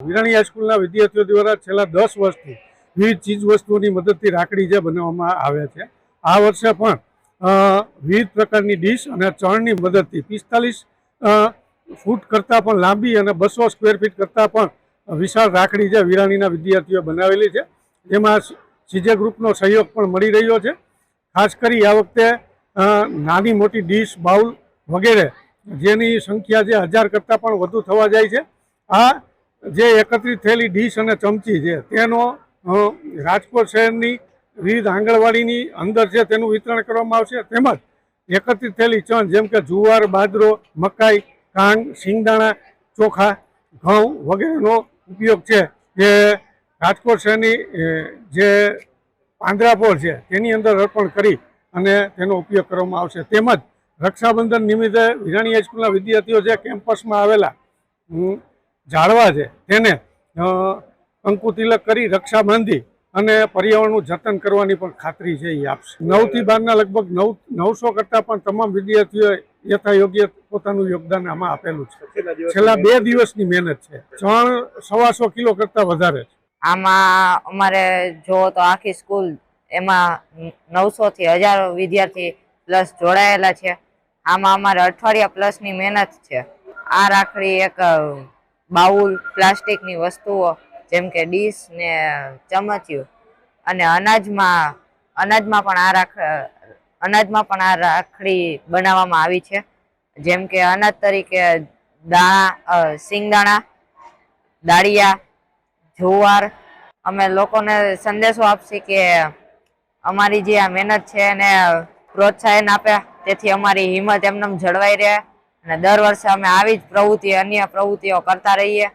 વિરાણી હાઈસ્કૂલના વિદ્યાર્થીઓ દ્વારા છેલ્લા દસ વર્ષથી વિવિધ ચીજ વસ્તુઓની મદદથી રાખડી જે બનાવવામાં આવે છે. આ વર્ષે પણ વિવિધ પ્રકારની ડીશ અને ચણની મદદથી પિસ્તાલીસ ફૂટ કરતાં પણ લાંબી અને બસો સ્ક્વેર ફીટ કરતાં પણ વિશાળ રાખડી જે વિરાણીના વિદ્યાર્થીઓ બનાવેલી છે. જેમાં સીજે ગ્રુપનો સહયોગ પણ મળી રહ્યો છે. ખાસ કરી આ વખતે નાની મોટી ડીશ, બાઉલ વગેરે જેની સંખ્યા જે હજાર કરતાં પણ વધુ થવા જાય છે. આ જે એકત્રિત થયેલી ડીશ અને ચમચી છે, તેનો રાજકોટ શહેરની વિવિધ આંગણવાડીની અંદર છે, તેનું વિતરણ કરવામાં આવશે. તેમજ એકત્રિત થયેલી ચણ, જેમ કે જુવાર, બાજરો, મકાઈ, કાંગ, શિંગદાણા, ચોખા, ઘઉં વગેરેનો ઉપયોગ છે. જે રાજકોટ શહેરની જે પાંદરાપોળ છે, તેની અંદર અર્પણ કરી અને તેનો ઉપયોગ કરવામાં આવશે. તેમજ રક્ષાબંધન નિમિત્તે વિરાણી હાઈસ્કૂલના વિદ્યાર્થીઓ જે કેમ્પસમાં આવેલા ઝાડવા છે. તેને અ, તિલક કરી રક્ષા બાંધી અને પર્યાવરણનું જતન કરવાની પણ ખાતરી છે એ આપશે. નવથી બારના લગભગ નવ નવસો કરતાં પણ તમામ વિદ્યાર્થીઓએ યથાયોગ્ય પોતાનું યોગદાન આમાં આપેલું છે. છેલ્લા બે દિવસની મહેનત છે. ત્રણ સવાસો કિલો કરતાં વધારે છે. આમાં અમારે જો તો આખી સ્કૂલ એમાં નવસો થી હજાર વિદ્યાર્થી પ્લસ જોડાયેલા છે. આમાં અમારે અઠવાડિયા પ્લસની મહેનત છે. આ રાખડી એક બાઉલ, પ્લાસ્ટિકની વસ્તુઓ, જેમ કે ડીશ ને ચમચિયું અને અનાજમાં અનાજમાં પણ આ રાખ, અનાજમાં પણ આ રાખડી બનાવવામાં આવી છે. જેમ કે અનાજ તરીકે દાણા શિંગદાણા દાળિયા, જુવાર. અમે લોકોને સંદેશો આપશી કે અમારી જે આ મહેનત છે એને પ્રોત્સાહન આપે તેથી અમારી હિંમત એમનેમ જળવાઈ રહે. અને દર વર્ષે અમે આવી જ પ્રવૃત્તિ અન્ય પ્રવૃત્તિઓ કરતા રહીએ.